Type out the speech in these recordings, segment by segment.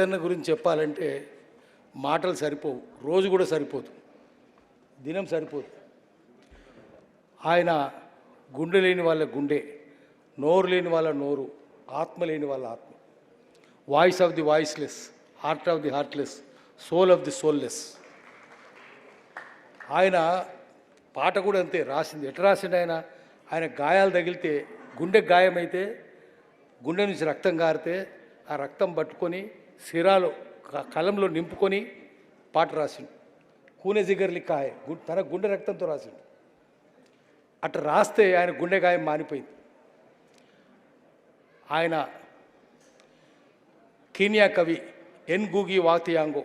అత్తన్న గురించి చెప్పాలంటే మాటలు సరిపోవు రోజు కూడా సరిపోదు దినం సరిపోదు. ఆయన గుండె లేని వాళ్ళ గుండె నోరు లేని వాళ్ళ నోరు ఆత్మ లేని వాళ్ళ ఆత్మ. Voice of the voiceless heart of the heartless soul of the soulless ఆయన పాట కూడా అంతే రాసింది. ఎట్లా రాసిండు ఆయన? ఆయన గాయాలు తగిలితే గుండె గాయమైతే గుండె నుంచి రక్తం గారితే ఆ రక్తం పట్టుకొని సిరాలో క- కలంలో నింపుకొని పాట రాసిండు. కూనె జిగర్లి కాయ తన గుండె రక్తంతో రాసిండు. అట్లా రాస్తే ఆయన గుండె గాయం మానిపోయింది. ఆయన కీనియా కవి ఎన్ గూగి వాతియాంగో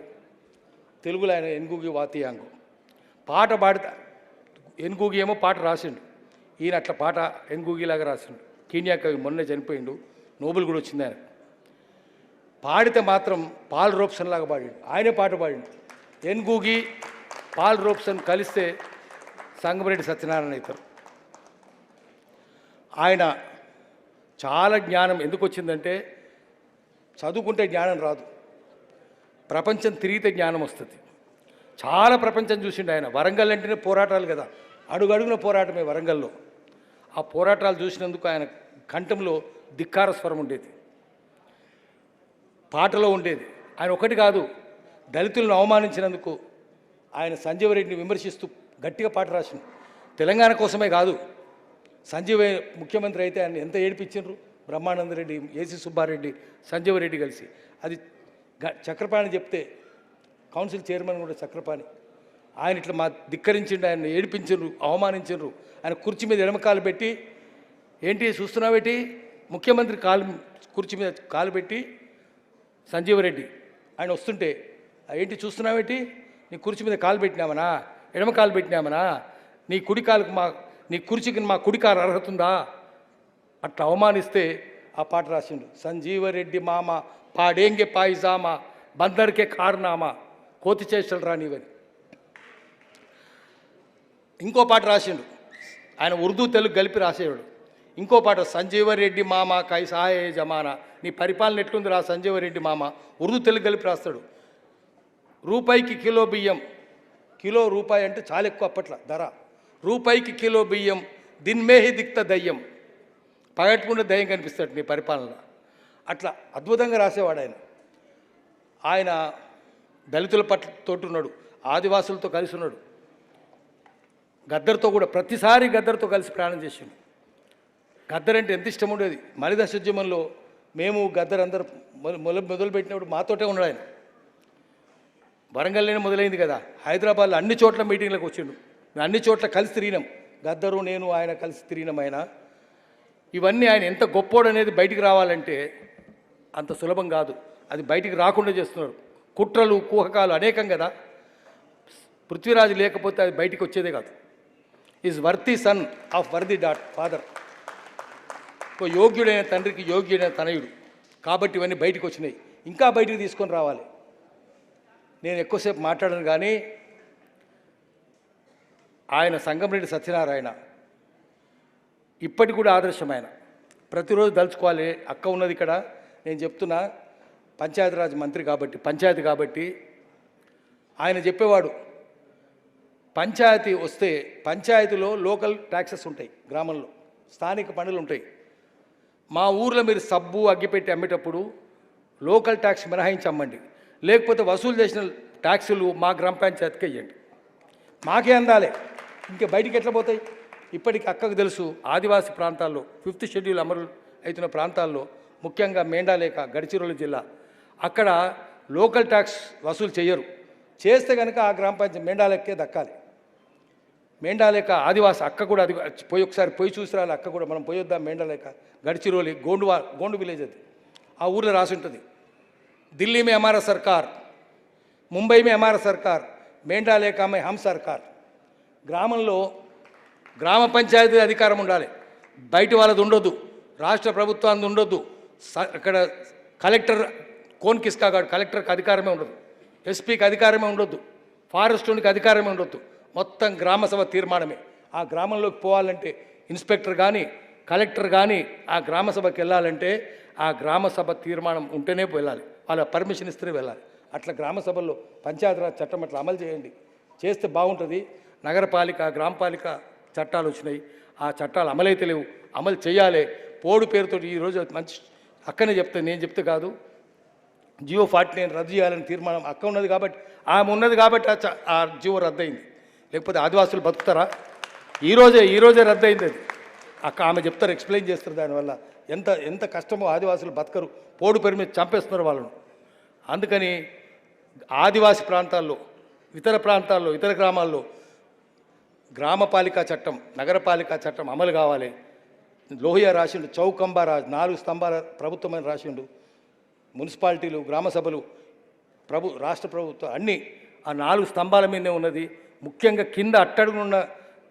తెలుగులో ఆయన ఎన్గూగి వాతియాంగో. పాట పాడితే ఎన్గూగి ఏమో పాట రాసిండు. ఈయన అట్లా పాట ఎన్గూగిలాగా రాసిండు. కీనియా కవి మొన్నే చనిపోయిండు. నోబెల్ కూడా వచ్చింది ఆయన. పాడితే మాత్రం పాల్ రోప్సన్ లాగా పాడిండు. ఆయనే పాట పాడిండు. ఎన్గూగి పాల్ రోప్సన్ కలిస్తే సంగమరెడ్డి సత్యనారాయణ అవుతారు. ఆయన చాలా జ్ఞానం ఎందుకు వచ్చిందంటే చదువుకుంటే జ్ఞానం రాదు. ప్రపంచం తిరిగితే జ్ఞానం వస్తుంది. చాలా ప్రపంచం చూసిండు ఆయన. వరంగల్ అంటేనే పోరాటాలు కదా. అడుగడుగున పోరాటమే వరంగల్లో. ఆ పోరాటాలు చూసినందుకు ఆయన కంఠంలో ధిక్కార స్వరం ఉండేది. పాటలో ఉండేది. ఆయన ఒకటి కాదు దళితులను అవమానించినందుకు ఆయన సంజీవరెడ్డిని విమర్శిస్తూ గట్టిగా పాట రాసిండు. తెలంగాణ కోసమే కాదు సంజీవ ముఖ్యమంత్రి అయితే ఆయన ఎంత ఏడిపించారు బ్రహ్మానందరెడ్డి ఏసీ సుబ్బారెడ్డి సంజీవరెడ్డి కలిసి. అది చక్రపాణి చెప్తే కౌన్సిల్ చైర్మన్ కూడా చక్రపాణి. ఆయన ఇట్లా మా ధిక్కరించిండు ఆయన ఏడిపించిండ్రు అవమానించిండ్రు. ఆయన కుర్చీ మీద ఎడమకాలు పెట్టి ఏంటి చూస్తున్నావేటి? ముఖ్యమంత్రి కాలు కుర్చీ మీద కాలు పెట్టి సంజీవరెడ్డి ఆయన వస్తుంటే ఏంటి చూస్తున్నావేంటి? నీ కుర్చీ మీద కాలు పెట్టినామనా ఎడమ కాలు పెట్టినామనా నీ కుడి కాలుకు మా నీ కుర్చీకి మా కుడి కాలు అర్హత ఉందా? అట్లా అవమానిస్తే ఆ పాట రాసిండు సంజీవరెడ్డి మామ పాడేంగే పాయిజామా బందర్కే కారునామా కోతి చేష్టలు రానివని ఇంకో పాట రాసిండు ఆయన ఉర్దూ తెలుగు కలిపి రాసేవాడు. ఇంకో పాట సంజీవరెడ్డి మామ కై సహాయ జమానా. నీ పరిపాలన ఎట్లుంది రా సంజీవరెడ్డి మామ? ఉర్దూ తెలుగు కలిపి రాస్తాడు. రూపాయికి కిలో బియ్యం. కిలో రూపాయి అంటే చాలా ఎక్కువ అప్పట్లో ధర. రూపాయికి కిలో బియ్యం దిన్మేహి దిక్త దయ్యం. పగట్టుకుంటే దయ్యం కనిపిస్తాడు నీ పరిపాలన అట్లా అద్భుతంగా రాసేవాడు ఆయన. ఆయన దళితుల పట్ల తోటున్నాడు ఆదివాసులతో కలిసి ఉన్నాడు. గద్దర్తో కూడా ప్రతిసారి గద్దర్తో కలిసి ప్రయాణం చేసిండు. గద్దర్ అంటే ఎంత ఇష్టం ఉండేది? మలిదశ ఉద్యమంలో మేము గద్దర్ అందరు మొదలు మొదలుపెట్టినప్పుడు మాతోటే ఉన్నాడు ఆయన. వరంగల్లోనే మొదలైంది కదా. హైదరాబాద్లో అన్ని చోట్ల మీటింగ్లకు వచ్చిండు. మేము అన్ని చోట్ల కలిసి తిరిగినాం. గద్దరు నేను ఆయన కలిసి తిరిగినాం ఆయన. ఇవన్నీ ఆయన ఎంత గొప్పోడు అనేది బయటికి రావాలంటే అంత సులభం కాదు. అది బయటికి రాకుండా చేస్తున్నారు. కుట్రలు కుహకాలు అనేకం కదా. పృథ్వీరాజు లేకపోతే అది బయటికి వచ్చేదే కాదు. Is worthy son of worthy that father ఒక యోగ్యుడైన తండ్రికి యోగ్యుడైన తనయుడు. కాబట్టి ఇవన్నీ బయటికి వచ్చినాయి. ఇంకా బయటికి తీసుకొని రావాలి. నేను ఎక్కువసేపు మాట్లాడను కానీ ఆయన సంగమరెడ్డి సత్యనారాయణ. ఇప్పటికి కూడా ఆదర్శం ఆయన. ప్రతిరోజు దలుచుకోవాలి అక్క ఉన్నది ఇక్కడ. నేను చెప్తున్నా పంచాయతీరాజ్ మంత్రి కాబట్టి పంచాయతీ కాబట్టి ఆయన చెప్పేవాడు పంచాయతీ వస్తే పంచాయతీలో లోకల్ ట్యాక్సెస్ ఉంటాయి గ్రామంలో స్థానిక పనులు ఉంటాయి. మా ఊర్లో మీరు సబ్బు అగ్గిపెట్టి అమ్మేటప్పుడు లోకల్ ట్యాక్స్ మినహాయించి అమ్మండి. లేకపోతే వసూలు చేసిన ట్యాక్సులు మా గ్రామ పంచాయతీకి ఇవ్వండి మాకే అందాలే. ఇంకా బయటికి ఎట్లా పోతాయి? ఇప్పటికి అక్కకు తెలుసు ఆదివాసీ ప్రాంతాల్లో ఫిఫ్త్ షెడ్యూల్ అమలు అవుతున్న ప్రాంతాల్లో ముఖ్యంగా మేండాలేక గడిచిరోలు జిల్లా అక్కడ లోకల్ ట్యాక్స్ వసూలు చేయరు. చేస్తే కనుక ఆ గ్రామ పంచాయతీ మేండాలెక్కే దక్కాలి. మేండాలేక ఆదివాస అక్క కూడా అది పోయి ఒకసారి పోయి చూసిరాలి అక్క కూడా మనం పోయొద్దాం మేండాలేక? గడిచిరోలి గోండు గోండు విలేజ్ అది. ఆ ఊర్లో రాసి ఉంటుంది. ఢిల్లీ మే హమారా సర్కార్ ముంబై మే హమారా సర్కార్ మేండాలేక మే హమ్ సర్కార్. గ్రామంలో గ్రామ పంచాయతీ అధికారం ఉండాలి. బయట వాళ్ళది ఉండొద్దు. రాష్ట్ర ప్రభుత్వానికి ఉండొద్దు. అక్కడ కలెక్టర్ కోన్ కిస్కా కాడు కలెక్టర్కి అధికారమే ఉండదు ఎస్పీకి అధికారమే ఉండొద్దు. ఫారెస్ట్ ఉండికి అధికారమే ఉండొద్దు. మొత్తం గ్రామసభ తీర్మానమే. ఆ గ్రామంలోకి పోవాలంటే ఇన్స్పెక్టర్ కానీ కలెక్టర్ కానీ ఆ గ్రామసభకి వెళ్ళాలంటే ఆ గ్రామసభ తీర్మానం ఉంటేనే వెళ్ళాలి. వాళ్ళ పర్మిషన్ ఇస్తేనే వెళ్ళాలి. అట్లా గ్రామ సభల్లో పంచాయతీరాజ్ చట్టం అట్లా అమలు చేయండి. చేస్తే బాగుంటుంది. నగరపాలిక గ్రామపాలిక చట్టాలు వచ్చినాయి. ఆ చట్టాలు అమలైతే లేవు. అమలు చేయాలి. పోడు పేరుతో ఈరోజు మంచి అక్కనే చెప్తే నేను చెప్తే కాదు. జియో ఫార్టీ నైన్ రద్దు చేయాలని తీర్మానం అక్క ఉన్నది కాబట్టి ఆమె ఉన్నది కాబట్టి ఆ చ- ఆ జియో రద్దయింది. లేకపోతే ఆదివాసులు బతుకుతారా? ఈరోజే ఈరోజే రద్దయింది అది. అక్క ఆమె చెప్తారు ఎక్స్ప్లెయిన్ చేస్తారు దానివల్ల. ఎంత ఎంత కష్టమో ఆదివాసులు బతకరు. పోడు పేరు మీద చంపేస్తున్నారు వాళ్ళను. అందుకని ఆదివాసి ప్రాంతాల్లో ఇతర ప్రాంతాల్లో ఇతర గ్రామాల్లో గ్రామపాలికా చట్టం నగరపాలికా చట్టం అమలు కావాలి. లోహియా రాసిండు చౌకంబా రా నాలుగు స్తంభాల ప్రభుత్వమైన రాసిండు. మున్సిపాలిటీలు గ్రామ సభలు ప్రభు రాష్ట్ర ప్రభుత్వం అన్నీ ఆ నాలుగు స్తంభాల మీదనే ఉన్నది. ముఖ్యంగా కింద అట్టడుగునున్న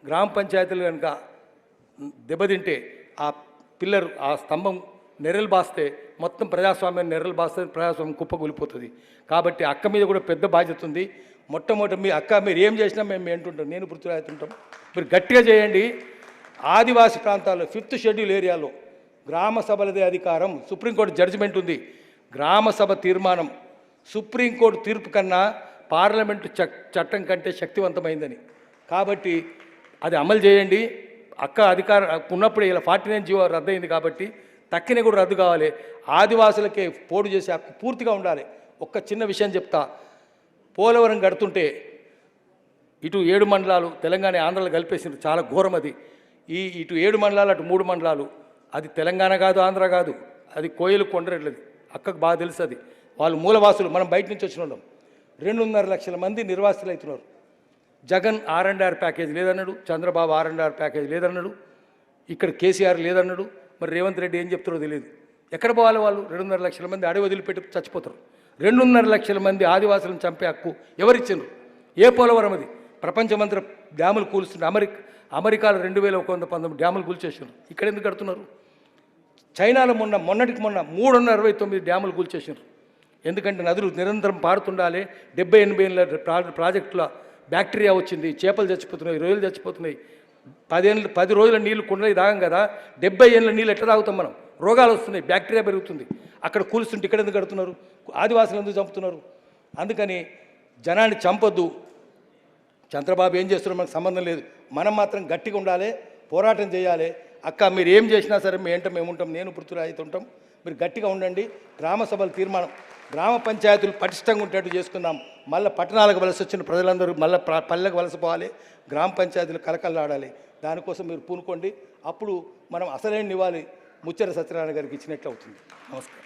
గ్రామ పంచాయతీలు కనుక దెబ్బతింటే ఆ పిల్లర్ ఆ స్తంభం నెర్రలు బాస్తే మొత్తం ప్రజాస్వామ్యం నెర్రలు బాస్తే ప్రజాస్వామ్యం కుప్పకూలిపోతుంది. కాబట్టి అక్క మీద కూడా పెద్ద బాధ్యత ఉంది. మొట్టమొదటి మీ అక్క మీరు ఏం చేసినా మేము ఏంటుంటాం నేను పృథ్వీరాజుతుంటాం మీరు గట్టిగా చేయండి. ఆదివాసీ ప్రాంతాల్లో ఫిఫ్త్ షెడ్యూల్ ఏరియాలో గ్రామ సభలదే అధికారం సుప్రీంకోర్టు జడ్జిమెంట్ ఉంది. గ్రామ సభ తీర్మానం సుప్రీంకోర్టు తీర్పు కన్నా పార్లమెంటు చ- చట్టం కంటే శక్తివంతమైందని. కాబట్టి అది అమలు చేయండి. అక్క అధికారం ఉన్నప్పుడు ఇలా ఫార్టీ నైన్ జీవో రద్దయింది కాబట్టి తక్కిన కూడా రద్దు కావాలి. ఆదివాసులకే పోటు చేసే హక్కు పూర్తిగా ఉండాలి. ఒక్క చిన్న విషయం చెప్తా. పోలవరం కడుతుంటే ఇటు ఏడు మండలాలు తెలంగాణ ఆంధ్రలో కలిపేసింది చాలా ఘోరం అది. ఈ ఇటు ఏడు మండలాలు అటు మూడు మండలాలు. అది తెలంగాణ కాదు ఆంధ్ర కాదు. అది కోయలు కొండరెడ్లది. అక్కకు బాగా తెలుసు అది. వాళ్ళు మూలవాసులు. మనం బయట నుంచి వచ్చిన వాళ్ళం రెండున్నర లక్షల మంది నిర్వాసితులు అవుతున్నారు. Jagan R and R package లేదన్నాడు Chandrababu R and R package లేదన్నాడు ఇక్కడ కేసీఆర్ లేదన్నాడు మరి రేవంత్ రెడ్డి ఏం చెప్తారో తెలియదు. ఎక్కడ పోవాలి వాళ్ళు? రెండున్నర లక్షల మంది అడవి వదిలిపెట్టి చచ్చిపోతారు. రెండున్నర లక్షల మంది ఆదివాసులను చంపే హక్కు ఎవరిచ్చిండ్రు? ఏ పోలవరం అది? ప్రపంచమంతా డ్యాములు కూలుస్తుంటే అమెరికా అమెరికాలో రెండు వేల ఒక వంద పంతొమ్మిది డ్యాములు కూల్చేసారు ఇక్కడ ఎందుకు కడుతున్నారు? చైనాలో మొన్న మొన్నటికి మొన్న మూడు వందల అరవై తొమ్మిది డ్యాములు కూల్చేసారు ఎందుకంటే నదులు నిరంతరం పారుతుండాలి. డెబ్బై ఎనభై ఏళ్ళ ప్రా- ప్రాజెక్టుల బ్యాక్టీరియా వచ్చింది. చేపలు చచ్చిపోతున్నాయి రొయ్యలు చచ్చిపోతున్నాయి. పదేళ్ళు పది రోజుల నీళ్ళు కుండలి తాగం కదా. డెబ్బై ఏళ్ళ నీళ్ళు ఎట్లా తాగుతాం మనం? రోగాలు వస్తున్నాయి బ్యాక్టీరియా పెరుగుతుంది. అక్కడ కూలుస్తుంటే ఇక్కడ ఎందుకు కడుతున్నారు? ఆదివాసులు ఎందుకు చంపుతున్నారు? అందుకని జనాన్ని చంపొద్దు. చంద్రబాబు ఏం చేస్తున్నారో మనకు సంబంధం లేదు. మనం మాత్రం గట్టిగా ఉండాలి పోరాటం చేయాలి. అక్క మీరు ఏం చేసినా సరే మేము ఏంటో మేము ఉంటాం. నేను పృథ్వీరాజ్ ఉంటాం. మీరు గట్టిగా ఉండండి. గ్రామ సభల తీర్మానం. గ్రామ పంచాయతీలు పటిష్టంగా ఉండేట్టు చేసుకుందాం. మళ్ళీ పట్టణాలకు వలస వచ్చిన ప్రజలందరూ మళ్ళీ పల్లెకు వలసపోవాలి గ్రామ పంచాయతీలు కలకల్లాడాలి. దానికోసం మీరు పూనుకోండి. అప్పుడు మనం అసలైన ఇవ్వాలి ముచ్చర సత్యనారాయణ గారికి ఇచ్చినట్లు అవుతుంది. నమస్కారం.